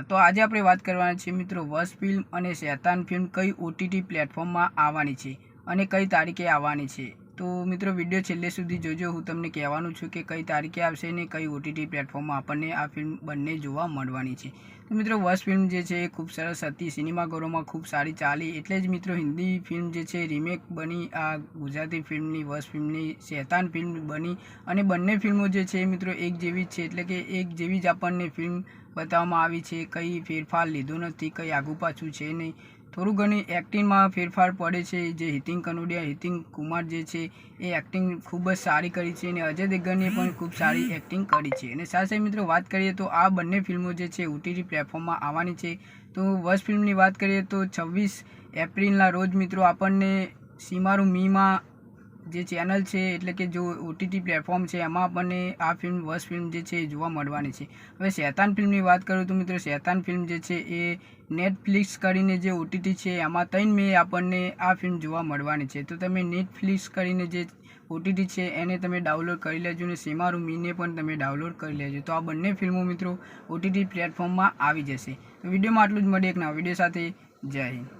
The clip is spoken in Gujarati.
હા તો આજે આપણે વાત કરવાના છીએ મિત્રો વસ ફિલ્મ અને શેતાન ફિલ્મ કઈ ઓટીટી પ્લેટફોર્મમાં આવવાની છે અને કઈ તારીખે આવવાની છે. તો મિત્રો વીડિયો છેલ્લે સુધી જોજો. હું તમને કહેવાનું છું કે કઈ તારીખે આવશે ને કઈ ઓટીટી પ્લેટફોર્મમાં આપણને આ ફિલ્મ બંને જોવા મળવાની છે. તો મિત્રો, વસ ફિલ્મ જે છે એ ખૂબ સરસ હતી. સિનેમાઘરોમાં ખૂબ સારી ચાલી. એટલે જ મિત્રો, હિન્દી ફિલ્મ જે છે રિમેક બની. આ ગુજરાતી ફિલ્મની વસ ફિલ્મની શેતાન ફિલ્મ બની. અને બંને ફિલ્મો જે છે મિત્રો, એક જેવી જ છે. એટલે કે એક જેવી જ આપણને ફિલ્મ બતાવવામાં આવી છે. કંઈ ફેરફાર લીધો નથી, કંઈ આગુ પાછું છે નહીં. થોડું ઘણી એક્ટિંગમાં ફેરફાર પડે છે. જે હિતિન કનોડિયા હિતિન કુમાર જે છે, એ એક્ટિંગ ખૂબ જ સારી કરી છે અને અજય દેવગનને પણ ખૂબ સારી એક્ટિંગ કરી છે. અને સાથે મિત્રો વાત કરીએ તો આ બંને ફિલ્મો જે છે ઓટીટી પ્લેટફોર્મમાં આવવાની છે. તો વર્ષ ફિલ્મની વાત કરીએ તો છવ્વીસ એપ્રિલના રોજ મિત્રો આપણને સીમારું મીમાં જે ચેનલ છે, એટલે કે જો ઓટીટી પ્લેટફોર્મ છે, એમાં આપણને આ ફિલ્મ વસ ફિલ્મ જે છે એ જોવા મળવાની છે. હવે શેતાન ફિલ્મની વાત કરું તો મિત્રો, શેતાન ફિલ્મ જે છે એ નેટફ્લિક્સ કરીને જે ઓટીટી છે, એમાં ત્રણ મે આપણને આ ફિલ્મ જોવા મળવાની છે. તો તમે નેટફ્લિક્સ કરીને જે ઓટીટી છે, એને તમે ડાઉનલોડ કરી લેજો ને સીમારું મીને પણ તમે ડાઉનલોડ કરી લેજો. તો આ બંને ફિલ્મો મિત્રો ઓટીટી પ્લેટફોર્મમાં આવી જશે. તો વિડીયોમાં આટલું જ. મળે એક ના વીડિયો સાથે. જય હિન્દ.